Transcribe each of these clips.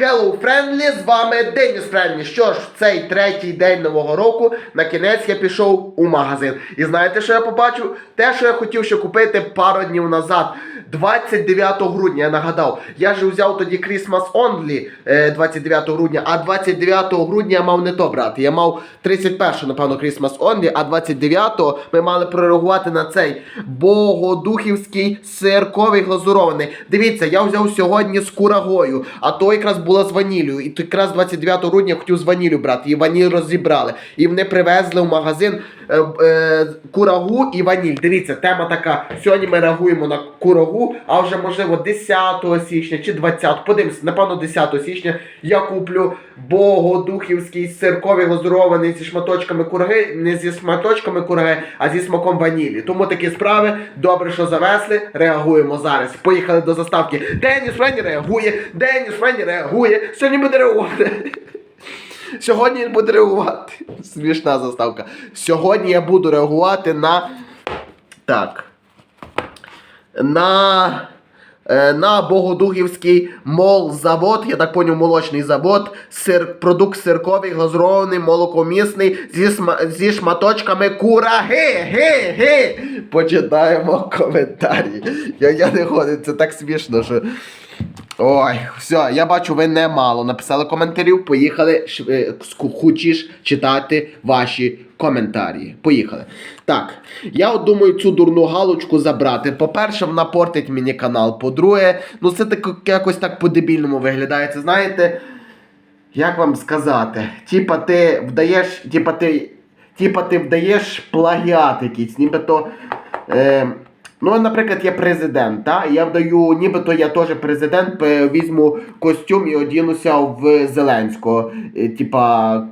Hello Friendly, з вами Деніс Френдлі. Що ж, в цей третій день нового року на кінець я пішов у магазин. І знаєте, що я побачив? Те, що я хотів ще купити пару днів назад. 29 грудня, я нагадав. Я ж взяв тоді Christmas Only е, 29 грудня, а 29 грудня я мав не то брати. Я мав 31, напевно, Christmas Only, а 29 ми мали прореагувати на цей богодухівський сирковий глазурований. Дивіться, я взяв сьогодні з курагою, а то якраз була з ваніллю. І якраз 29 грудня я хотів з ванілю брати. І ваніль розібрали. І вони привезли в магазин курагу і ваніль. Дивіться, тема така. Сьогодні ми реагуємо на курагу, а вже можливо 10 січня чи 20, подивимось, напевно, 10 січня я куплю богодухівський сирковий глазурований зі шматочками кураги, не зі шматочками кураги, а зі смаком ванілі. Тому такі справи. Добре, що завесли. Реагуємо зараз. Поїхали до заставки. Деніс Френі реагує, Деніс Френі реагує. Сьогодні буде реагувати. Сьогодні він буде реагувати. Смішна заставка. Сьогодні я буду реагувати на. Так. На. е, На Богодухівський молзавод, я так поняв, молочний завод, сир, продукт сирковий, глазурований, молокомісний, зі, сма, зі шматочками кураги. Ге, ге. Почитаємо коментарі. Я, я не ходив, це так смішно, що. Ой, все, я бачу, ви немало написали коментарів. Поїхали шв- хочеш читати ваші коментарі. Поїхали. Так, я от думаю цю дурну галочку забрати. По-перше, вона портить мені канал. По-друге, ну це так якось так по-дебільному виглядає. Це знаєте, як вам сказати? Типа ти вдаєш, типа ти, типа ти вдаєш плагіат якийсь, нібито. Е, Ну, наприклад, я президент, та? я вдаю, нібито я теж президент, візьму костюм і одінуся в Зеленського. Типа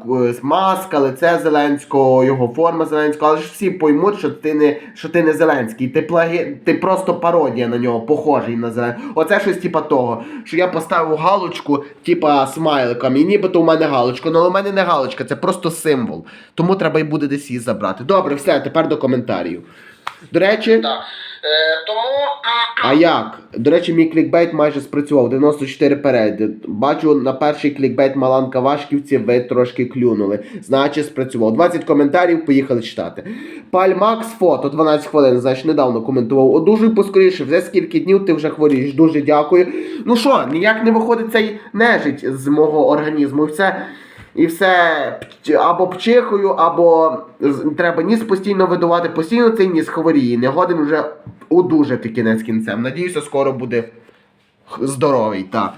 маска, лице Зеленського, його форма Зеленського, але ж всі поймуть, що ти не, що ти не Зеленський. Ти, плагі... ти просто пародія на нього, похожий на Зеленського. Оце щось типа того, що я поставив галочку, типа смайликом, і нібито у мене галочка, ну, але у мене не галочка, це просто символ. Тому треба і буде десь її забрати. Добре, все, тепер до коментарів. До речі. Так. Е, тому А як? До речі, мій клікбейт майже спрацював. 94 перегляди. Бачу, на перший клікбейт Маланка Вашківці ви трошки клюнули. Значить, спрацював. 20 коментарів, поїхали читати. Пальмакс фото, 12 хвилин, значить, недавно коментував. Одужуй поскоріше, вже скільки днів ти вже хворієш. Дуже дякую. Ну що, ніяк не виходить цей нежить з мого організму. Все. І все або пчихою, або треба ніс постійно видувати, постійно цей ніс хворіє. Не годен вже одужати кінець кінцем. Надіюся, скоро буде здоровий. Та.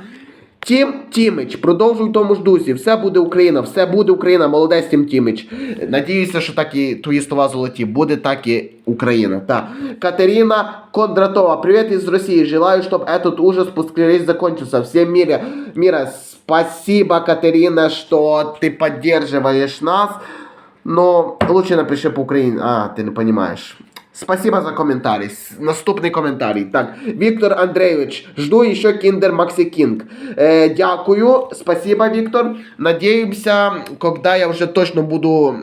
Тім Тімич, продовжуй в тому ж дусі. Все буде Україна, все буде Україна, молодець Тім Тімич. Надіюся, що так і твої слова золоті. Буде так і Україна. Та. Катерина Кондратова, привет из России. Желаю, чтобы этот ужас поскорее закончился. Всем мира, мира. Спасибо, Катерина, что ты поддерживаешь нас. Но лучше напиши по-українськи. А, ти не понимаешь. Спасибо за коментарі. Наступний коментарій. Так, Віктор Андрійович, жду еще Kinder Maxi King. Е, дякую, спасибо, Віктор. Надіємося, когда я вже точно буду.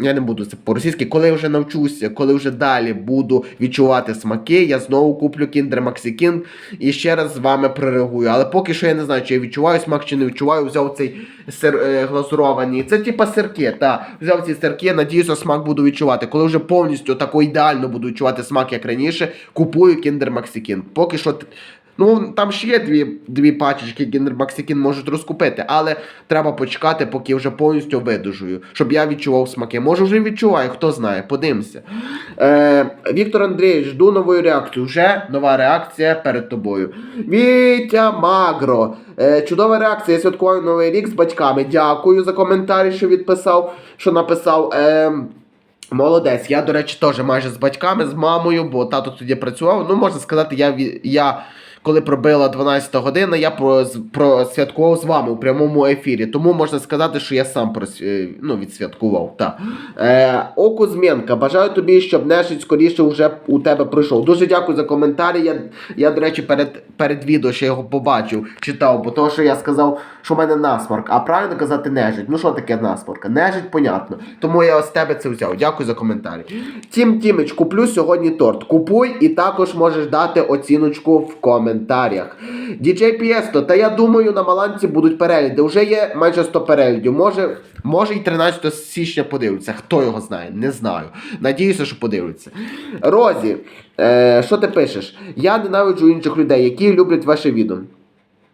Я не буду це по-російськи, коли вже навчуся, коли вже далі буду відчувати смаки, я знову куплю Kinder Maxi King і ще раз з вами прореагую. Але поки що я не знаю, чи я відчуваю смак, чи не відчуваю. Взяв цей сир е, глазурований. Це типа сирки, та взяв ці сирки, надіюся, смак буду відчувати. Коли вже повністю тако ідеально буду відчувати смак, як раніше, купую Kinder Maxi King. Поки що. Ну, там ще є дві, дві пачечки Maxi можуть розкупити, але треба почекати, поки вже повністю видужую, щоб я відчував смаки. Може вже відчуваю, хто знає, подивимося. Е, Віктор Андрійович, жду нової реакції. Вже нова реакція перед тобою. Вітя Магро. Е, чудова реакція. Я святкую новий рік з батьками. Дякую за коментарі, що відписав, що написав. Е, Молодець, я, до речі, теж майже з батьками, з мамою, бо тато тоді працював. Ну, можна сказати, я, я коли пробила 12 година, я просвяткував з вами у прямому ефірі. Тому можна сказати, що я сам ну, відсвяткував. Так. Е, О, Кузьменка, бажаю тобі, щоб нежить скоріше вже у тебе пройшов. Дуже дякую за коментарі. Я, я до речі, перед, перед відео ще його побачив, читав, бо того, що я сказав, що в мене насморк. А правильно казати нежить. Ну що таке насморка? Нежить, понятно. Тому я з тебе це взяв. Дякую за коментарі. Тім Тімич, куплю сьогодні торт. Купуй і також можеш дати оціночку в коментарі. Коментарях. Діджей Пєсто, та я думаю, на Маланці будуть перегляди. Вже є майже 100 переглядів. Може, може і 13 січня подивляться. Хто його знає? Не знаю. Надіюся, що подивляться. Розі, е, що ти пишеш? Я ненавиджу інших людей, які люблять ваше відео.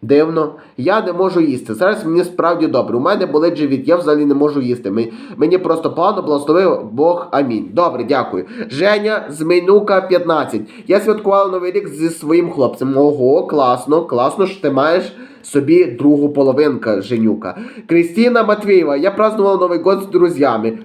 Дивно, я не можу їсти. Зараз мені справді добре. У мене болить живіт, я взагалі не можу їсти. Мені просто погано благословив Бог. Амінь. Добре, дякую. Женя з Менюка 15. Я святкувала новий рік зі своїм хлопцем. Ого, класно, класно, що ти маєш собі другу половинка, Женюка. Крістіна Матвієва, я празднувала Новий год з друзями.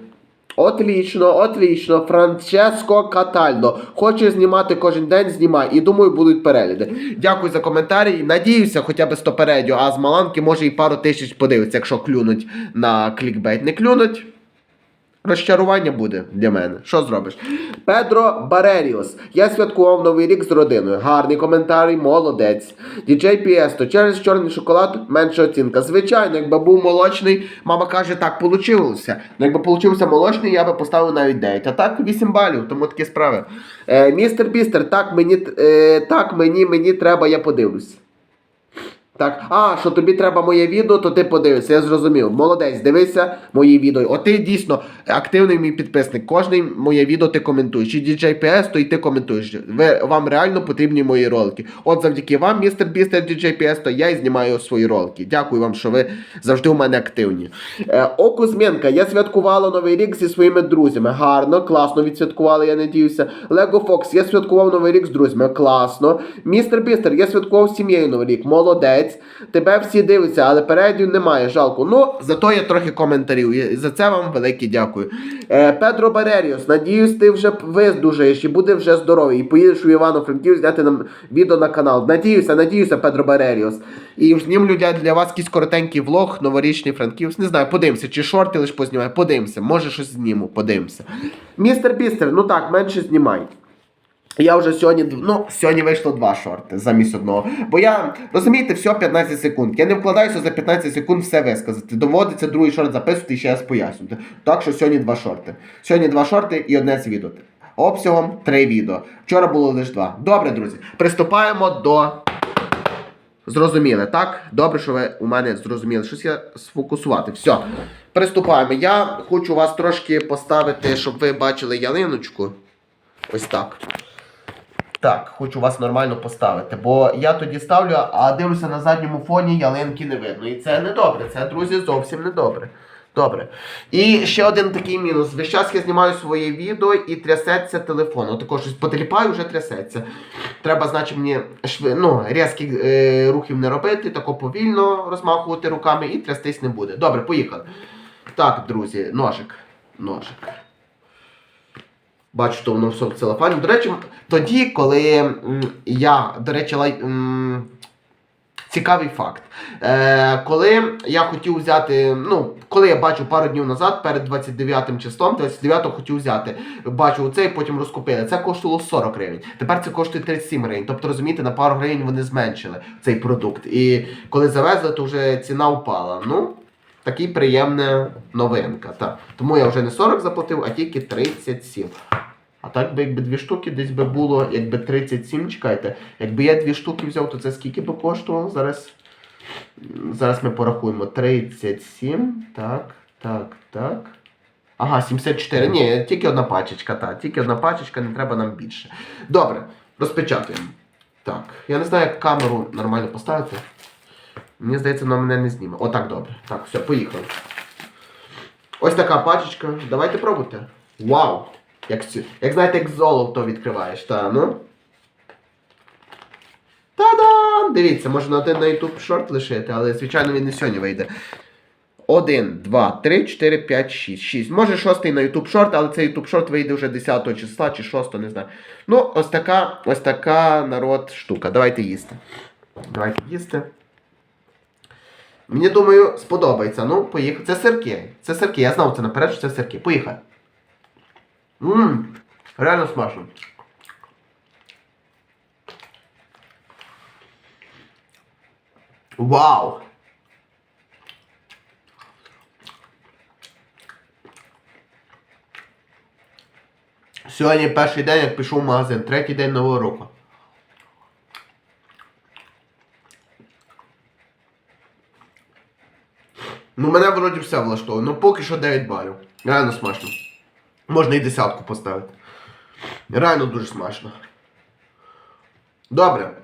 Отлично, отлічно. Франческо Катально. Хоче знімати кожен день, знімай. І думаю, будуть перегляди. Дякую за коментарі. Надіюся, хоча б 100 переглядів, а з Маланки може і пару тисяч подивиться, якщо клюнуть на клікбейт. Не клюнуть. Розчарування буде для мене. Що зробиш? Педро Бареріос. Я святкував новий рік з родиною. Гарний коментарій, молодець. Діджей Піесто. Через чорний шоколад менша оцінка. Звичайно, якби був молочний, мама каже, так получилося. Ну, якби получився молочний, я би поставив навіть 9. А так 8 балів, тому такі справи. Е, містер Бістер, так мені, е, так мені, мені треба, я подивлюсь. Так, а, що тобі треба моє відео, то ти подивишся, я зрозумів. Молодець, дивися мої відео. От ти дійсно активний мій підписник. Кожне моє відео ти коментуєш. І DJ PS, то і ти коментуєш. Ви, вам реально потрібні мої ролики. От завдяки вам, містер Бістер DJ PS, то я і знімаю свої ролики. Дякую вам, що ви завжди у мене активні. Е, О, Кузьменка, я святкувала новий рік зі своїми друзями. Гарно, класно відсвяткували, я надіюся. Лего Фокс, я святкував новий рік з друзями. Класно. Містер Бістер, я святкував з сім'єю новий рік. Молодець. Тебе всі дивляться, але переглядів немає. Жалко. Ну, зато є трохи коментарів. І за це вам велике дякую. Е, Педро Бареріос, надіюсь, ти вже виздужаєш і буде вже здоровий. І поїдеш у Івано-Франків зняти нам відео на канал. Надіюся, надіюся, Педро Бареріос. І знімлю для, вас якийсь коротенький влог, новорічний Франківськ. Не знаю, подивимося, чи шорти лише познімаю. Подивимося, може щось зніму, подивимося. Містер Бістер, ну так, менше знімай. Я вже сьогодні, ну, сьогодні вийшло два шорти замість одного. Бо я, розумієте, все 15 секунд. Я не вкладаюся за 15 секунд все висказати. Доводиться другий шорт записувати і ще раз пояснювати. Так що сьогодні два шорти. Сьогодні два шорти і одне з відео. Обсягом три відео. Вчора було лише два. Добре, друзі. Приступаємо до. Зрозуміли, так? Добре, що ви у мене зрозуміли. Щось я сфокусувати. Все. Приступаємо. Я хочу вас трошки поставити, щоб ви бачили ялиночку. Ось так. Так, хочу вас нормально поставити, бо я тоді ставлю, а дивлюся на задньому фоні ялинки не видно. І це не добре. Це, друзі, зовсім не добре. Добре. І ще один такий мінус. Весь час я знімаю своє відео і трясеться телефон. Отако щось потріпаю, вже трясеться. Треба, значить, мені шви... ну, різких е, рухів не робити, тако повільно розмахувати руками і трястись не буде. Добре, поїхали. Так, друзі, ножик. Ножик. Бачу, що воно в целофані. До речі, тоді, коли я, до речі, лай, цікавий факт. Е, коли я хотів взяти, ну, коли я бачу пару днів назад, перед 29 числом, 29 хотів взяти, бачу оцей, потім розкупили. Це коштувало 40 гривень. Тепер це коштує 37 гривень. Тобто, розумієте, на пару гривень вони зменшили цей продукт. І коли завезли, то вже ціна впала. Ну, такий приємна новинка. Так. Тому я вже не 40 заплатив, а тільки 37. А так би якби дві штуки десь би було, якби 37, чекайте. Якби я дві штуки взяв, то це скільки би коштувало? Зараз. Зараз ми порахуємо. 37. Так, так, так. Ага, 74. Ні, тільки одна пачечка, так. Тільки одна пачечка, не треба нам більше. Добре, розпечатуємо. Так. Я не знаю, як камеру нормально поставити. Мені здається, вона мене не зніме. Отак добре. Так, все, поїхали. Ось така пачечка. Давайте пробуйте. Вау! Як, як знаєте, як золото відкриваєш, та ну. Та-дам! Дивіться, можна один на YouTube шорт лишити, але звичайно він не сьогодні вийде. 1, 2, 3, 4, 5, 6. 6. Може шостий на YouTube шорт, але цей YouTube шорт вийде вже 10 числа чи 6, не знаю. Ну, ось така, ось така народ штука. Давайте їсти. Давайте їсти. Мені думаю, сподобається. Ну, поїхали. Це сирки. Це сирки. Я знав це наперед, що це сирки. Поїхали. Ммм, реально смачно. Вау! Сьогодні перший день, як пішов в магазин, третій день нового року. Ну мене вроді все влаштовує, ну поки що 9 балів. Реально смачно. Можна і десятку поставити. Реально дуже смачно. Добре.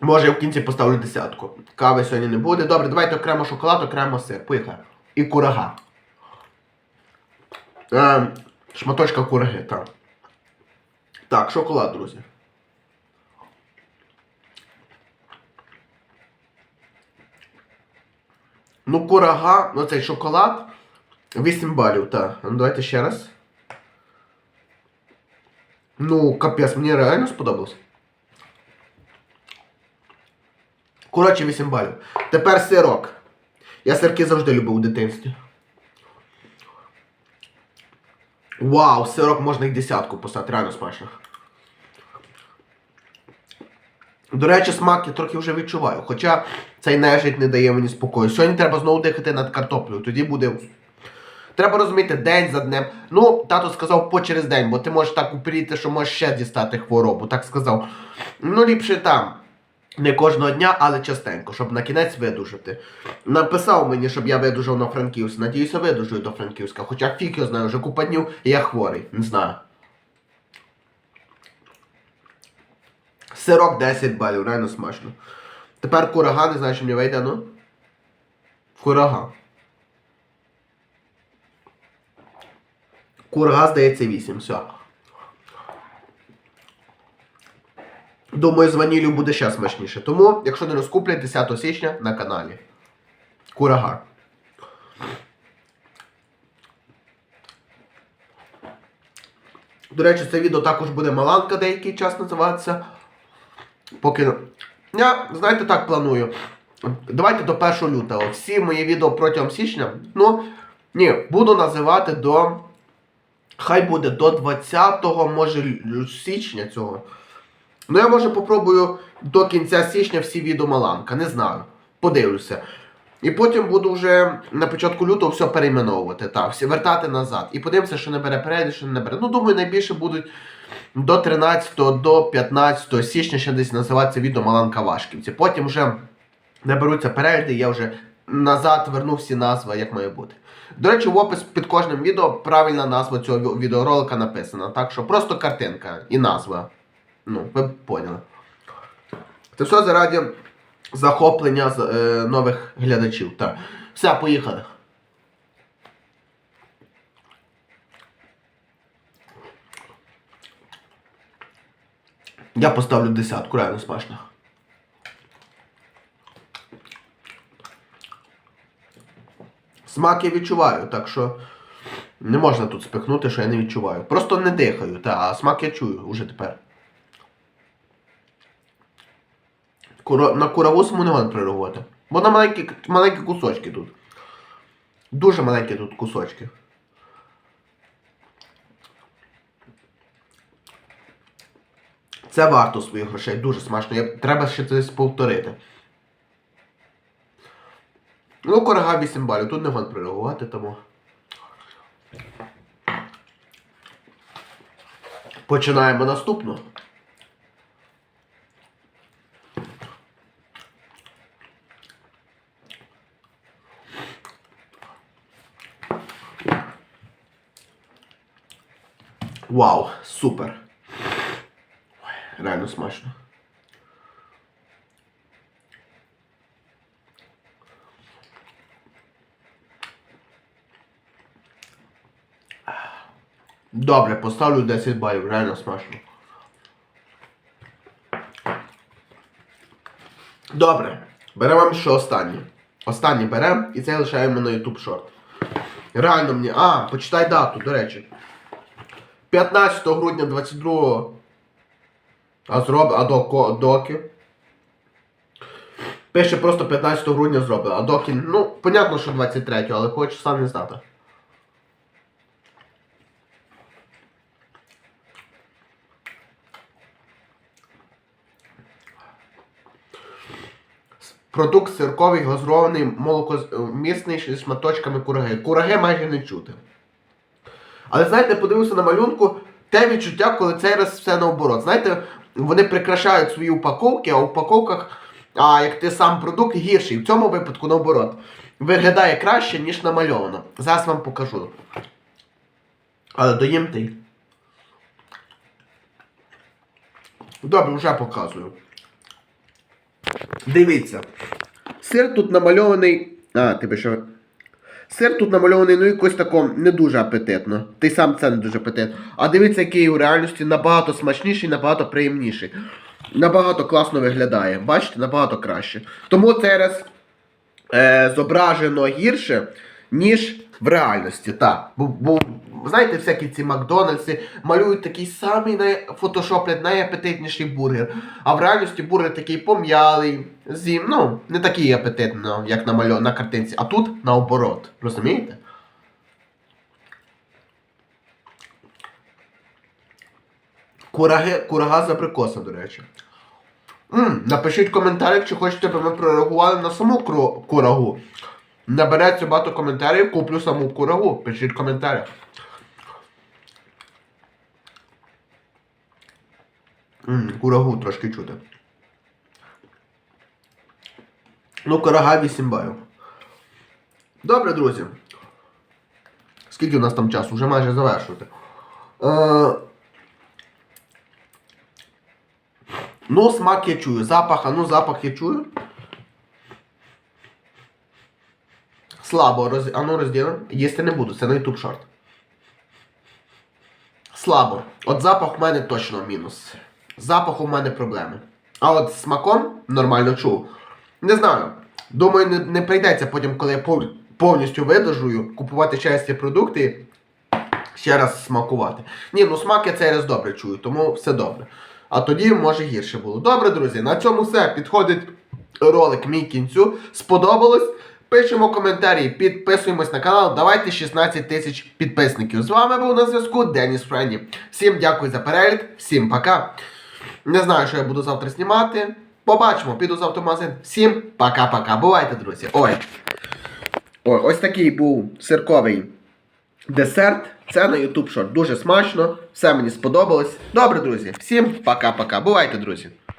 Може я в кінці поставлю десятку. Кави сьогодні не буде. Добре, давайте окремо шоколад, окремо сир. Поїхали. І курага. Е, шматочка кураги, так. Так, шоколад, друзі. Ну, курага, ну цей шоколад 8 балів, так. Ну давайте ще раз. Ну, капець, мені реально сподобалось. Коротше, 8 балів. Тепер сирок. Я сирки завжди любив у дитинстві. Вау, сирок можна і десятку поставити, реально смачно. До речі, смак я трохи вже відчуваю. Хоча цей нежить не дає мені спокою. Сьогодні треба знову дихати над картоплею. Тоді буде. Треба розуміти день за днем. Ну, тато сказав по через день, бо ти можеш так упріти, що можеш ще дістати хворобу. Так сказав. Ну, ліпше там. Не кожного дня, але частенько, щоб на кінець видужати. Написав мені, щоб я видужав на Франківськ. Надіюся, видужую до Франківська. Хоча фік я знаю, вже купа днів я хворий. Не знаю. Сирок 10 балів, реально смачно. Тепер курага, не знаю, що мені вийде, ну. Курага. Курага, здається, 8, все. Думаю, з ваніллю буде ще смачніше. Тому, якщо не розкуплять 10 січня на каналі. Курага. До речі, це відео також буде Маланка деякий час називатися. Поки. Я, знаєте, так планую. Давайте до 1 лютого. Всі мої відео протягом січня. Ну, ні, буду називати до. Хай буде до 20-го, може, січня цього. Ну, я може попробую до кінця січня всі відео Маланка, не знаю. Подивлюся. І потім буду вже на початку лютого все перейменовувати, так, всі вертати назад. І подивимося, що не бере перегляд, що не бере. Ну, думаю, найбільше будуть до 13 до 15 січня ще десь називатися відео Маланка Вашківці. Потім вже наберуться перегляди, я вже назад верну всі назви, як має бути. До речі, в опис під кожним відео правильна назва цього відеоролика написана. Так що просто картинка і назва. Ну, ви поняли. Це все заради захоплення е, нових глядачів. Так. Все, поїхали. Я поставлю десятку, реально смачно. Смак я відчуваю, так що не можна тут спихнути, що я не відчуваю. Просто не дихаю, та, а смак я чую уже тепер. Кура... На кураву не можна прореагувати. Бо на маленькі, маленькі кусочки тут. Дуже маленькі тут кусочки. Це варто своїх грошей, дуже смачно. Я... Треба ще це повторити. Ну, 8 балів, тут не можна прореагувати, тому. Починаємо наступну. Вау, супер. Реально смачно. Добре, поставлю 10 балів, реально смачно. Добре, беремо ще останнє. Останнє беремо і це лишаємо на YouTube Short. Реально мені. А, почитай дату, до речі. 15 грудня 22 А зроб... А доко... доки. Пише просто 15 грудня зробили. А доки, ну, понятно, що 23, але хочу сам не знати. Продукт сирковий, глазурований, молокомісний з шматочками кураги. Кураги майже не чути. Але знаєте, подивився на малюнку, те відчуття, коли цей раз все наоборот. Знаєте, вони прикрашають свої упаковки, а в упаковках А як ти сам продукт гірший, в цьому випадку наоборот. Виглядає краще, ніж намальовано. Зараз вам покажу. Але доїм ти. Добре, вже показую. Дивіться. Сир тут намальований. А, тебе що. Сир тут намальований, ну якось тако не дуже апетитно. Ти сам це не дуже апетитно. А дивіться, який у реальності набагато смачніший, набагато приємніший. Набагато класно виглядає. Бачите, набагато краще. Тому раз е, зображено гірше, ніж в реальності. Так. Бо, бо знаєте, всякі ці Макдональдси малюють такий самий фотошоплять найапетитніший бургер. А в реальності бургер такий пом'ялий, зім, ну, не такий апетитно, як намальовано на картинці. А тут наоборот. Розумієте? Кураги, курага з абрикоса, до речі. М, напишіть в коментарях, чи хочете, щоб ми прореагували на саму курагу. Набереться багато коментарів, куплю саму курагу. Пишіть в коментарях. Курагу трошки чути. Ну, курага 8 балів. Добре, друзі. Скільки у нас там часу? Вже майже завершувати. Е, Ну, смак я чую. Запах, а ну запах я чую. Слабо, роз... ну розділимо. Їсти не буду, це на YouTube шорт. Слабо. От запах у мене точно мінус. Запах у мене проблеми. А от смаком нормально чув. Не знаю. Думаю, не, не прийдеться потім, коли я пов- повністю видажую, купувати часті продукти ще раз смакувати. Ні, ну смак я цей раз добре чую, тому все добре. А тоді може гірше було. Добре, друзі, на цьому все. Підходить ролик мій кінцю. Сподобалось? Пишемо коментарі, підписуємось на канал. Давайте 16 тисяч підписників. З вами був на зв'язку Деніс Френді. Всім дякую за перегляд, всім пока. Не знаю, що я буду завтра знімати. Побачимо, піду завтра в. Всім пока-пока. Бувайте, друзі. Ой. Ой, ось такий був сирковий десерт. Це на YouTube Short. Дуже смачно. Все мені сподобалось. Добре, друзі. Всім пока-пока. Бувайте, друзі.